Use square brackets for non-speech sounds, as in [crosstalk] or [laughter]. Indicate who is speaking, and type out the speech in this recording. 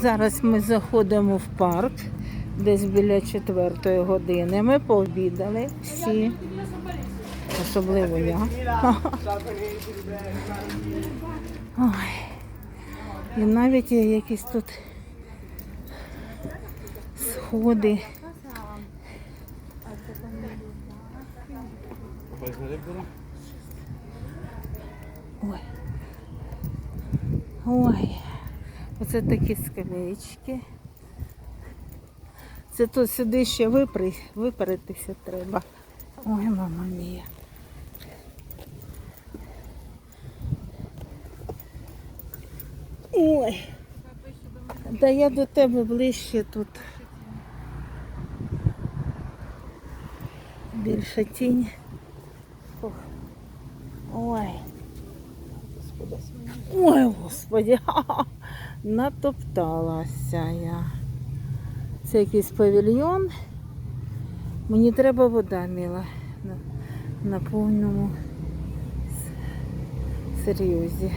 Speaker 1: Зараз ми заходимо в парк, десь біля четвертої години. Ми пообідали всі, особливо я. Ой. І навіть є якісь тут сходи. Ой. Ой. Оце такі скамеечки. Це тут сюди ще випри, виперетися треба. Ой, мама мія. Ой. Да я до тебе ближче тут. Більша тінь. Ой. Ой, господи, [laughs] натопталася я. Це якийсь павільйон. Мені треба вода мила на, повному серйозі.